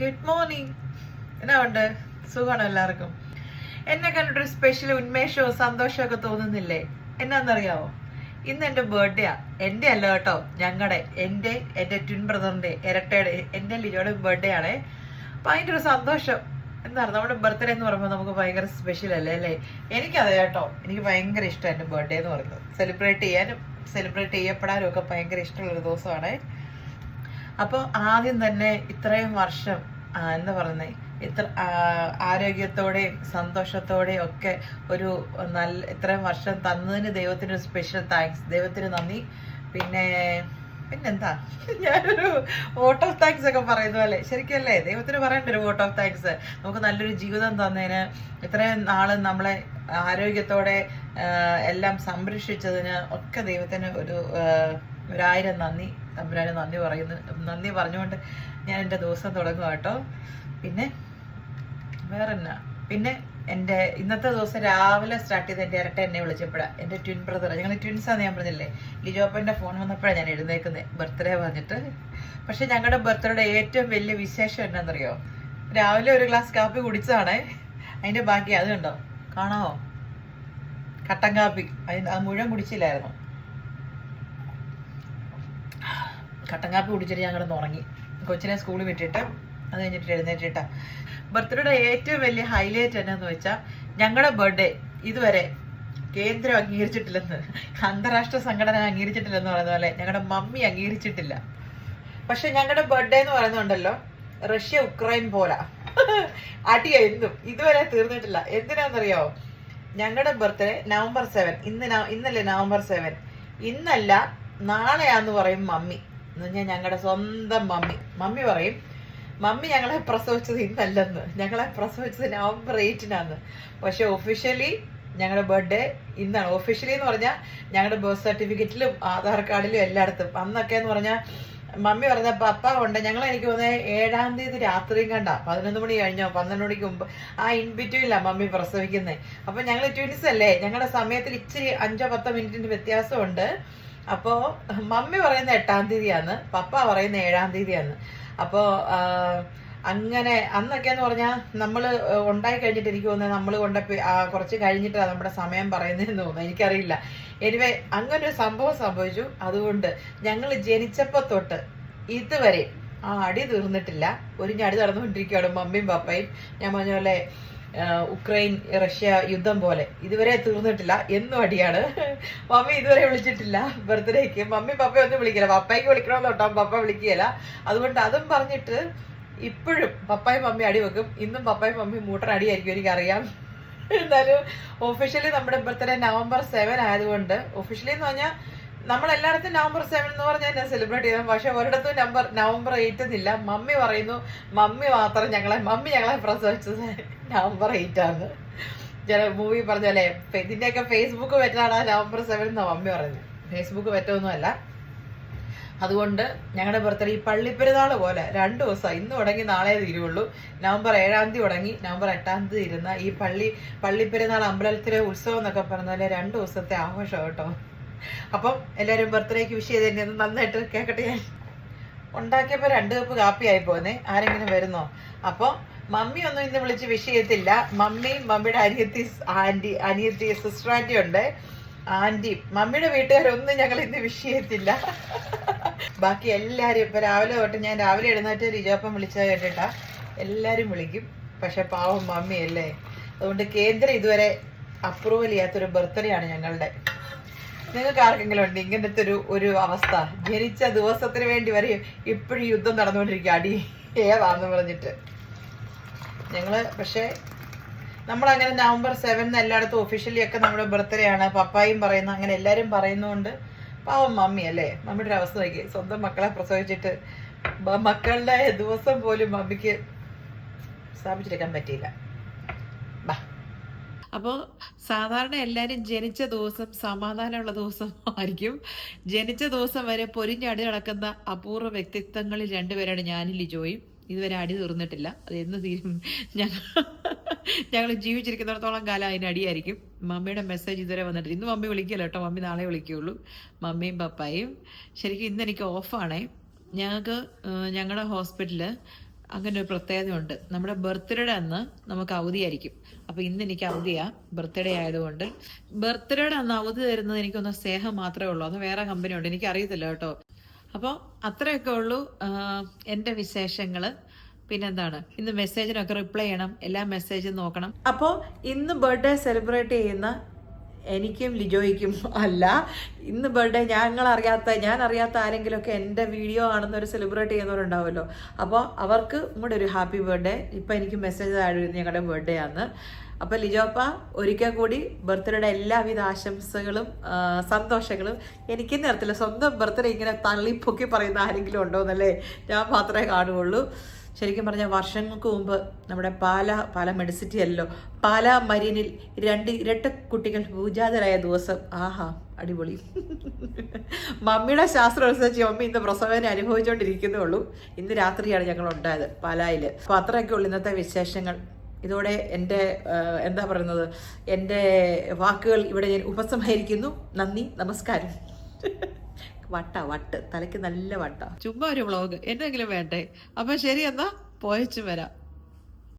Good morning എന്നാ ഉണ്ട്? സുഖമാണോ എല്ലാവർക്കും? എന്നെ കണ്ടിട്ടൊരു സ്പെഷ്യൽ ഉന്മേഷവും സന്തോഷവും ഒക്കെ തോന്നുന്നില്ലേ? എന്നാന്നറിയാവോ? ഇന്ന് എന്റെ ബർത്ത്ഡേയാ എന്റെ അല്ല കേട്ടോ ഞങ്ങളുടെ എന്റെ എന്റെ ട്വിൻ ബ്രദറിന്റെ ഇരട്ടയുടെ എന്റെ ലിജോയുടെ ബർത്ത്ഡേ ആണ്. അപ്പം അതിന്റെ ഒരു സന്തോഷം. എന്താണ് നമ്മുടെ ബർത്ത്ഡേ എന്ന് പറയുമ്പോൾ നമുക്ക് ഭയങ്കര സ്പെഷ്യൽ അല്ലേ അല്ലേ? എനിക്കത് കേട്ടോ എനിക്ക് ഭയങ്കര ഇഷ്ടം എന്റെ ബർത്ത്ഡേ എന്ന് പറയുന്നത്. സെലിബ്രേറ്റ് ചെയ്യാനും സെലിബ്രേറ്റ് ചെയ്യപ്പെടാനും ഒക്കെ ഭയങ്കര ഇഷ്ടമുള്ളൊരു ദിവസമാണ്. അപ്പോൾ ആദ്യം തന്നെ ഇത്രയും വർഷം എന്താ പറയുന്നത് ഇത്ര ആരോഗ്യത്തോടെയും സന്തോഷത്തോടെയും ഒക്കെ ഒരു നല്ല ഇത്രയും വർഷം തന്നതിന് ദൈവത്തിന് ഒരു സ്പെഷ്യൽ താങ്ക്സ് ദൈവത്തിന് നന്ദി. പിന്നെ പിന്നെന്താ? ഞാനൊരു വോട്ട് ഓഫ് താങ്ക്സ് ഒക്കെ പറയുന്ന പോലെ. ശരിക്കല്ലേ ദൈവത്തിന് പറയണ്ട ഒരു വോട്ട് ഓഫ് താങ്ക്സ് നമുക്ക് നല്ലൊരു ജീവിതം തന്നതിന് ഇത്രയും നാൾ നമ്മളെ ആരോഗ്യത്തോടെ എല്ലാം സംരക്ഷിച്ചതിന് ഒക്കെ ദൈവത്തിന് ഒരു ഒരായിരം നന്ദി. തമ്പുരാന് നന്ദി പറയുന്നു. നന്ദി പറഞ്ഞുകൊണ്ട് ഞാൻ എന്റെ ദിവസം തുടങ്ങുക കേട്ടോ. പിന്നെ വേറെ എന്നാ പിന്നെ എന്റെ ഇന്നത്തെ ദിവസം രാവിലെ സ്റ്റാർട്ട് ചെയ്ത് എന്റെ ഇരട്ട എന്നെ വിളിച്ചപ്പോഴാണ് എന്റെ ട്വിൻ ബ്രദർ ഞങ്ങൾ ട്വിൻസാന്ന് ഞാൻ പറഞ്ഞില്ലേ? ലിജോപ്പന്റെ ഫോൺ വന്നപ്പോഴാണ് ഞാൻ എഴുന്നേക്കുന്നത് ബർത്ത്ഡേ പറഞ്ഞിട്ട്. പക്ഷെ ഞങ്ങളുടെ ബർത്ത്ഡേയുടെ ഏറ്റവും വലിയ വിശേഷം എന്നാണെന്നറിയോ രാവിലെ ഒരു ഗ്ലാസ് കാപ്പി കുടിച്ചതാണ്. അതിന്റെ ബാക്കി അതുണ്ടോ? കാണാമോ കട്ടൻ കാപ്പി അത് മുഴുവൻ കുടിച്ചില്ലായിരുന്നു. കട്ടൻ കാപ്പി കുടിച്ചിട്ട് ഞങ്ങൾ ഉറങ്ങി. കൊച്ചിനെ സ്കൂളിൽ വിട്ടിട്ട് അത് കഴിഞ്ഞിട്ട് എഴുന്നേറ്റിട്ടാ. ബർത്ത്ഡേയുടെ ഏറ്റവും വലിയ ഹൈലൈറ്റ് എന്നാന്ന് വെച്ചാൽ ഞങ്ങളുടെ ബർത്ത്ഡേ ഇതുവരെ കേന്ദ്രം അംഗീകരിച്ചിട്ടില്ലെന്ന് അന്താരാഷ്ട്ര സംഘടന അംഗീകരിച്ചിട്ടില്ലെന്ന് പറയുന്ന പോലെ ഞങ്ങളുടെ മമ്മി അംഗീകരിച്ചിട്ടില്ല. പക്ഷെ ഞങ്ങളുടെ ബർത്ത്ഡേ എന്ന് പറയുന്നുണ്ടല്ലോ റഷ്യ ഉക്രൈൻ പോലാ. അടിയ എന്തും ഇതുവരെ തീർന്നിട്ടില്ല. എന്തിനാണെന്നറിയോ ഞങ്ങളുടെ ബർത്ത്ഡേ നവംബർ സെവൻ ഇന്ന് ഇന്നല്ലേ നവംബർ സെവൻ ഇന്നല്ല നാളെയാന്ന് പറയും മമ്മി. എന്ന് പറഞ്ഞാൽ ഞങ്ങളുടെ സ്വന്തം മമ്മി. മമ്മി പറയും മമ്മി ഞങ്ങളെ പ്രസവിച്ചത് ഇന്നല്ലെന്ന്. ഞങ്ങളെ പ്രസവിച്ചത് നവംബർ എയ്റ്റിനാന്ന്. പക്ഷെ ഒഫീഷ്യലി ഞങ്ങളുടെ ബർത്ത്ഡേ ഇന്നാണ്. ഒഫീഷ്യലി എന്ന് പറഞ്ഞാൽ ഞങ്ങളുടെ ബർത്ത് സർട്ടിഫിക്കറ്റിലും ആധാർ കാർഡിലും എല്ലായിടത്തും. അന്നൊക്കെ എന്ന് പറഞ്ഞാൽ മമ്മി പറഞ്ഞ പപ്പ ഉണ്ട് ഞങ്ങൾ എനിക്ക് തോന്നുന്നത് ഏഴാം തീയതി രാത്രിയും കണ്ട. പതിനൊന്ന് മണി കഴിഞ്ഞോ? പന്ത്രണ്ട് മണിക്ക് മുമ്പ്. ആ ഇൻ ബിറ്റ്വീനില്ല മമ്മി പ്രസവിക്കുന്നത് അപ്പൊ ഞങ്ങൾ ട്വിൻസ് അല്ലേ? ഞങ്ങളുടെ സമയത്തിൽ ഇച്ചിരി അഞ്ചോ പത്തോ മിനിറ്റിന്റെ വ്യത്യാസമുണ്ട്. അപ്പോ മമ്മി പറയുന്ന എട്ടാം തീയതിയാണ് പപ്പ പറയുന്ന ഏഴാം തീയതിയാണ്. അപ്പോ അങ്ങനെ അന്നൊക്കെ എന്ന് പറഞ്ഞാൽ നമ്മൾ ഉണ്ടായി കഴിഞ്ഞിട്ട് എനിക്ക് തോന്നുന്നത് നമ്മൾ കൊണ്ട് കുറച്ച് കഴിഞ്ഞിട്ടാണ് നമ്മുടെ സമയം പറയുന്നതെന്ന് തോന്നുന്നു. എനിക്കറിയില്ല. എനിവേ അങ്ങനെ ഒരു സംഭവം സംഭവിച്ചു. അതുകൊണ്ട് ഞങ്ങൾ ജനിച്ചപ്പോൾ തൊട്ട് ഇതുവരെ ആ അടി തീർന്നിട്ടില്ല. ഒരു ഞടി നടന്നുകൊണ്ടിരിക്കുകയാണ് മമ്മിയും പപ്പയും. ഞാൻ പറഞ്ഞ പോലെ ഉക്രൈൻ റഷ്യ യുദ്ധം പോലെ. ഇതുവരെ തീർന്നിട്ടില്ല. എന്നും അടിയാണ്. മമ്മി ഇതുവരെ വിളിച്ചിട്ടില്ല. ബർത്ത്ഡേക്ക്. മമ്മി പപ്പ ഒന്നും വിളിക്കില്ല. പപ്പയ്ക്ക് വിളിക്കണമെന്ന് തൊട്ടോ പപ്പ വിളിക്കുകയില്ല. അതുകൊണ്ട് അതും പറഞ്ഞിട്ട് ഇപ്പോഴും പപ്പായും മമ്മി അടി വെക്കും. ഇന്നും പപ്പായും മമ്മി മൂട്ടൻ അടിയായിരിക്കും എനിക്കറിയാം. എന്നാലും ഒഫീഷ്യലി നമ്മുടെ ബർത്ത്ഡേ നവംബർ സെവൻ ആയതുകൊണ്ട് ഒഫീഷ്യലി എന്ന് പറഞ്ഞാൽ നമ്മൾ എല്ലായിടത്തും നവംബർ സെവൻ എന്ന് പറഞ്ഞാൽ ഞാൻ സെലിബ്രേറ്റ് ചെയ്യണം പക്ഷെ ഒരിടത്തും നമ്പർ നവംബർ എയ്റ്റ് എന്നില്ല. മമ്മി പറയുന്നു മമ്മി മാത്രം ഞങ്ങളെ മമ്മി ഞങ്ങളെ പ്രസവിച്ചത് നവംബർ എയ്റ്റ് ആണ്. ചില മൂവി പറഞ്ഞല്ലേ ഇതിന്റെയൊക്കെ ഫേസ്ബുക്ക് പറ്റാണ് നവംബർ സെവൻ എന്ന് മമ്മി പറഞ്ഞു ഫേസ്ബുക്ക് പറ്റൊന്നുമല്ല അതുകൊണ്ട് ഞങ്ങളുടെ ബർത്ത്ഡേ ഈ പള്ളിപ്പെരുന്നാൾ പോലെ രണ്ട് ദിവസം ഇന്ന് തുടങ്ങി നാളെ തീരുള്ളൂ. നവംബർ ഏഴാം തീയതി തുടങ്ങി നവംബർ എട്ടാം തീയതി ഇരുന്ന ഈ പള്ളി പള്ളിപ്പെരുന്നാൾ അമ്പലത്തിലെ ഉത്സവം എന്നൊക്കെ പറഞ്ഞാൽ രണ്ട് ദിവസത്തെ ആഘോഷം കേട്ടോ. അപ്പം എല്ലാവരും ബർത്ത്ഡേക്ക് വിഷ് ചെയ്ത് തന്നെ നന്നായിട്ട് കേൾക്കട്ടെ ഞാൻ. ഉണ്ടാക്കിയപ്പോൾ രണ്ട് കപ്പ് കാപ്പി ആയി പോന്നെ. ആരെങ്കിലും വരുന്നോ? അപ്പോൾ മമ്മി ഒന്നും ഇന്ന് വിളിച്ച് വിഷ് ചെയ്യത്തില്ല. മമ്മിയും മമ്മിയുടെ അനിയത്തി ആന്റി അനിയത്തി സിസ്റ്റർ ആന്റി ഉണ്ട്. ആന്റി മമ്മിയുടെ വീട്ടുകാരൊന്നും ഞങ്ങൾ ഇന്ന് വിഷ് ചെയ്യത്തില്ല. ബാക്കി എല്ലാവരും ഇപ്പൊ രാവിലെ തൊട്ട് ഞാൻ രാവിലെ എഴുന്നേറ്റ് രിജോപ്പം വിളിച്ചത് കേട്ടിട്ടാ എല്ലാരും വിളിക്കും. പക്ഷെ പാവം മമ്മി അല്ലേ അതുകൊണ്ട് കേന്ദ്രം ഇതുവരെ അപ്രൂവൽ ചെയ്യാത്തൊരു ബർത്ത്ഡേ ആണ് ഞങ്ങളുടെ. നിങ്ങൾക്ക് ആർക്കെങ്കിലും ഉണ്ട് ഇങ്ങനത്തെ ഒരു ഒരു അവസ്ഥ. ജനിച്ച ദിവസത്തിന് വേണ്ടി വരെ ഇപ്പോഴും യുദ്ധം നടന്നുകൊണ്ടിരിക്കുക. അടി ഏതാന്ന് പറഞ്ഞിട്ട്. ഞങ്ങൾ പക്ഷേ നമ്മളങ്ങനെ നവംബർ സെവൻ എല്ലായിടത്തും ഒഫീഷ്യലി ഒക്കെ നമ്മുടെ ബർത്ത്ഡേ ആണ്. പപ്പായും പറയുന്നു അങ്ങനെ എല്ലാവരും പറയുന്നുണ്ട്. പാവം മമ്മി അല്ലേ? മമ്മിയുടെ ഒരു അവസ്ഥ നോക്കി. സ്വന്തം മക്കളെ പ്രസവിച്ചിട്ട് മക്കളുടെ ദിവസം പോലും മമ്മിക്ക് സ്ഥാപിച്ചെടുക്കാൻ പറ്റിയില്ല. അപ്പോൾ സാധാരണ എല്ലാവരും ജനിച്ച ദിവസം സമാധാനമുള്ള ദിവസം ആയിരിക്കും. ജനിച്ച ദിവസം വരെ പൊരിഞ്ഞടി നടക്കുന്ന അപൂർവ വ്യക്തിത്വങ്ങളിൽ രണ്ടുപേരാണ് ഞാനും ലിജോയും. ഇതുവരെ അടി തീർന്നിട്ടില്ല. അത് എന്ന് തീരും. ഞങ്ങൾ ഞങ്ങൾ ജീവിച്ചിരിക്കുന്നിടത്തോളം കാലം അതിന് അടിയായിരിക്കും. മമ്മിയുടെ മെസ്സേജ് ഇതുവരെ വന്നിട്ടില്ല. ഇന്ന് മമ്മി വിളിക്കില്ല കേട്ടോ. മമ്മി നാളെ വിളിക്കുകയുള്ളൂ. മമ്മിയും പപ്പായും. ശരിക്കും ഇന്ന് എനിക്ക് ഓഫാണേ ഞങ്ങൾക്ക് ഞങ്ങളുടെ ഹോസ്പിറ്റലിൽ അങ്ങനെ ഒരു പ്രത്യേകതയുണ്ട്. നമ്മുടെ ബർത്ത്ഡേ അന്ന് നമുക്ക് അവധിയായിരിക്കും അപ്പൊ ഇന്ന് എനിക്ക് അവധിയാ. ബർത്ത്ഡേ ആയതുകൊണ്ട്. ബർത്ത്ഡേയുടെ അന്ന് അവധി തരുന്നത് എനിക്കൊന്ന് സ്നേഹം മാത്രമേ ഉള്ളൂ. അത് വേറെ കമ്പനി ഉണ്ട്. എനിക്ക് അറിയത്തില്ല കേട്ടോ. അപ്പോൾ അത്രയൊക്കെ ഉള്ളൂ എന്റെ വിശേഷങ്ങൾ പിന്നെന്താണ്? ഇന്ന് മെസ്സേജിനൊക്കെ റിപ്ലൈ ചെയ്യണം. എല്ലാ മെസ്സേജും നോക്കണം. അപ്പോൾ ഇന്ന് ബർത്ത്ഡേ സെലിബ്രേറ്റ് ചെയ്യുന്ന എനിക്കും ലിജോയ്ക്കും അല്ല. ഇന്ന് ബർത്ത്ഡേ ഞങ്ങൾ അറിയാത്ത ഞാൻ അറിയാത്ത ആരെങ്കിലുമൊക്കെ എന്റെ വീഡിയോ കാണുന്നവർ സെലിബ്രേറ്റ് ചെയ്യുന്നവരുണ്ടാവുമല്ലോ. അപ്പോൾ അവർക്ക് ഇങ്ങോട്ട് ഒരു ഹാപ്പി ബർത്ത്ഡേ ഇപ്പം എനിക്ക് മെസ്സേജ് ആയിരുന്നു ഞങ്ങളുടെ ബർത്ത്ഡേ ആണ്. അപ്പോൾ ലിജോപ്പ ഒരിക്കൽ കൂടി ബർത്ത്ഡേയുടെ എല്ലാവിധ ആശംസകളും സന്തോഷങ്ങളും എനിക്ക് നേരത്തില്ല സ്വന്തം ബർത്ത്ഡേ ഇങ്ങനെ തള്ളിപ്പൊക്കി പറയുന്ന ആരെങ്കിലും ഉണ്ടോ എന്നല്ലേ ഞാൻ മാത്രമേ കാണുകയുള്ളൂ. ശരിക്കും പറഞ്ഞാൽ വർഷങ്ങൾക്ക് മുമ്പ് നമ്മുടെ പാല പാല മെഡിസിറ്റി അല്ലല്ലോ പാല മരീനിൽ രണ്ട് ഇരട്ട കുട്ടികൾ പൂജാതരായ ദിവസം ആഹാ അടിപൊളി. മമ്മിയുടെ ശാസ്ത്രം അനുസരിച്ച് മമ്മി ഇന്ന് പ്രസവനെ അനുഭവിച്ചുകൊണ്ടിരിക്കുന്നേ ഉള്ളൂ. ഇന്ന് രാത്രിയാണ് ഞങ്ങൾ ഉണ്ടായത് പാലായിൽ അപ്പോൾ അത്രയൊക്കെ ഉള്ളൂ ഇന്നത്തെ വിശേഷങ്ങൾ. ഇതോടെ എന്റെ എന്താ പറയുന്നത് എന്റെ വാക്കുകൾ ഇവിടെ ഞാൻ ഉപസംഹരിക്കുന്നു. നന്ദി നമസ്കാരം. വട്ട വട്ട്. തലയ്ക്ക് നല്ല വട്ട. ചുമ്മാ ഒരു വ്ളോഗ് എന്തെങ്കിലും വേണ്ടേ? അപ്പം ശരി എന്നാ പോയച്ചു വരാം.